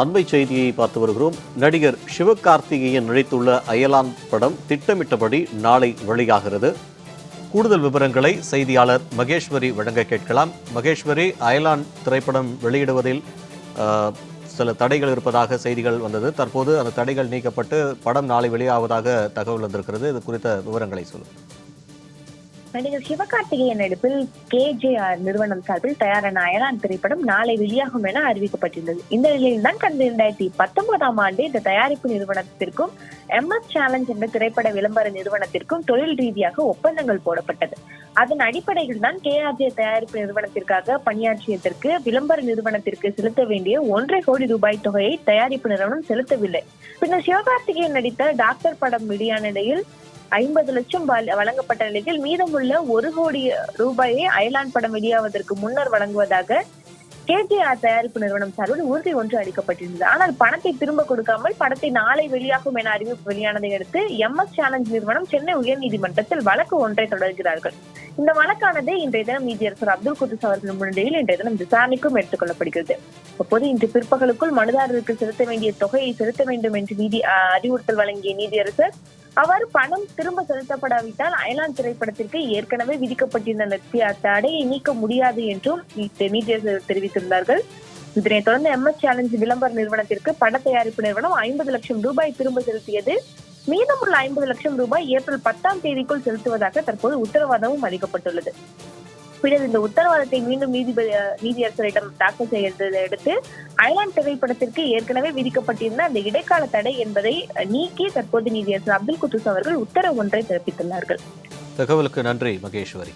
அண்மை செய்தியை பார்த்து வருகிறோம். நடிகர் சிவகார்த்திகேயன் நடித்துள்ள அயலான் படம் திட்டமிட்டபடி நாளை வெளியாகிறது. கூடுதல் விவரங்களை செய்தியாளர் மகேஸ்வரி வழங்க கேட்கலாம். மகேஸ்வரி அயலான் திரைப்படம் வெளியிடுவதில் சில தடைகள் இருப்பதாக செய்திகள் வந்தது. தற்போது அந்த தடைகள் நீக்கப்பட்டு படம் நாளை வெளியாவதாக தகவல் வந்திருக்கிறது. இது குறித்த விவரங்களை சொல்லுங்கள். நடிகர் சிவகார்த்திகேயன் நடிப்பில் கேஜேஆர் நிறுவனம் சார்பில் தயாரான அயலான் திரைப்படம் நாளை வெளியாகும் என அறிவிக்கப்பட்டிருந்தது. இந்த நிலையில் தான் கடந்த இரண்டாயிரத்தி பத்தொன்பதாம் ஆண்டு இந்த தயாரிப்பு நிறுவனத்திற்கும் எம் எஸ் சேலஞ்ச் என்ற திரைப்பட விளம்பர நிறுவனத்திற்கும் தொழில் ரீதியாக ஒப்பந்தங்கள் போடப்பட்டது. அதன் அடிப்படையில் தான் கேஆர்ஜே தயாரிப்பு நிறுவனத்திற்காக பணியாற்றியதற்கு விளம்பர நிறுவனத்திற்கு செலுத்த வேண்டிய ஒன்றரை கோடி ரூபாய் தொகையை தயாரிப்பு நிறுவனம் செலுத்தவில்லை. பின்னர் சிவகார்த்திகேயன் நடித்த டாக்டர் படம் வெளியான நிலையில் ஐம்பது லட்சம் வழங்கப்பட்ட நிலையில் மீதமுள்ள ஒரு கோடி ரூபாயை அயலான் படம் வெளியாவதற்கு முன்னர் வழங்குவதாக கேஜிஆர் தயாரிப்பு நிறுவனம் சார்பில் உறுதி ஒன்று அளிக்கப்பட்டிருந்தது. ஆனால் பணத்தை திரும்ப கொடுக்காமல் படத்தை நாளை வெளியாகும் என அறிவிப்பு வெளியானதை அடுத்து எம் எஸ் சேலஞ்ச் நிறுவனம் சென்னை உயர்நீதிமன்றத்தில் வழக்கு ஒன்றை தொடர்கிறார்கள். இந்த வழக்கானது இன்றைய தினம் நீதியரசர் அப்துல் குதுஸ் அவர்கள் முன்னிலையில் இன்றைய தினம் விசாரணைக்கும் எடுத்துக் கொள்ளப்படுகிறது அப்போது இன்று பிற்பகலுக்குள் மனுதாரருக்கு செலுத்த வேண்டிய தொகையை செலுத்த வேண்டும் என்று நீதி அறிவுறுத்தல் வழங்கிய நீதியரசர் அவர் பணம் திரும்ப செலுத்தப்படாவிட்டால் அயலான் திரைப்படத்திற்கு ஏற்கனவே விதிக்கப்பட்டிருந்த நிறுத்திய தடையை நீக்க முடியாது என்றும் நீதியரசர் தெரிவித்திருந்தார்கள். இதனைத் தொடர்ந்து எம் எஸ் சேலஞ்ச் விளம்பர நிறுவனத்திற்கு பட தயாரிப்பு நிறுவனம் ஐம்பது லட்சம் ரூபாய் திரும்ப செலுத்தியது. மீதமுள்ள ஐம்பது லட்சம் ரூபாய் ஏப்ரல் பத்தாம் தேதிக்குள் செலுத்துவதாக தற்போது உத்தரவாதமும் அளிக்கப்பட்டுள்ளது. பின்னர் இந்த உத்தரவாதத்தை மீண்டும் நீதிபதி நீதியரசரிடம் தாக்கல் செய்ததையடுத்து அடுத்து அயலான் திரைப்படத்திற்கு ஏற்கனவே விதிக்கப்பட்டிருந்த அந்த இடைக்கால தடை என்பதை நீக்கி தற்போது நீதியரசர் அப்துல் குத்துஸ் அவர்கள் உத்தரவு ஒன்றை பிறப்பித்துள்ளார்கள். தகவலுக்கு நன்றி மகேஸ்வரி.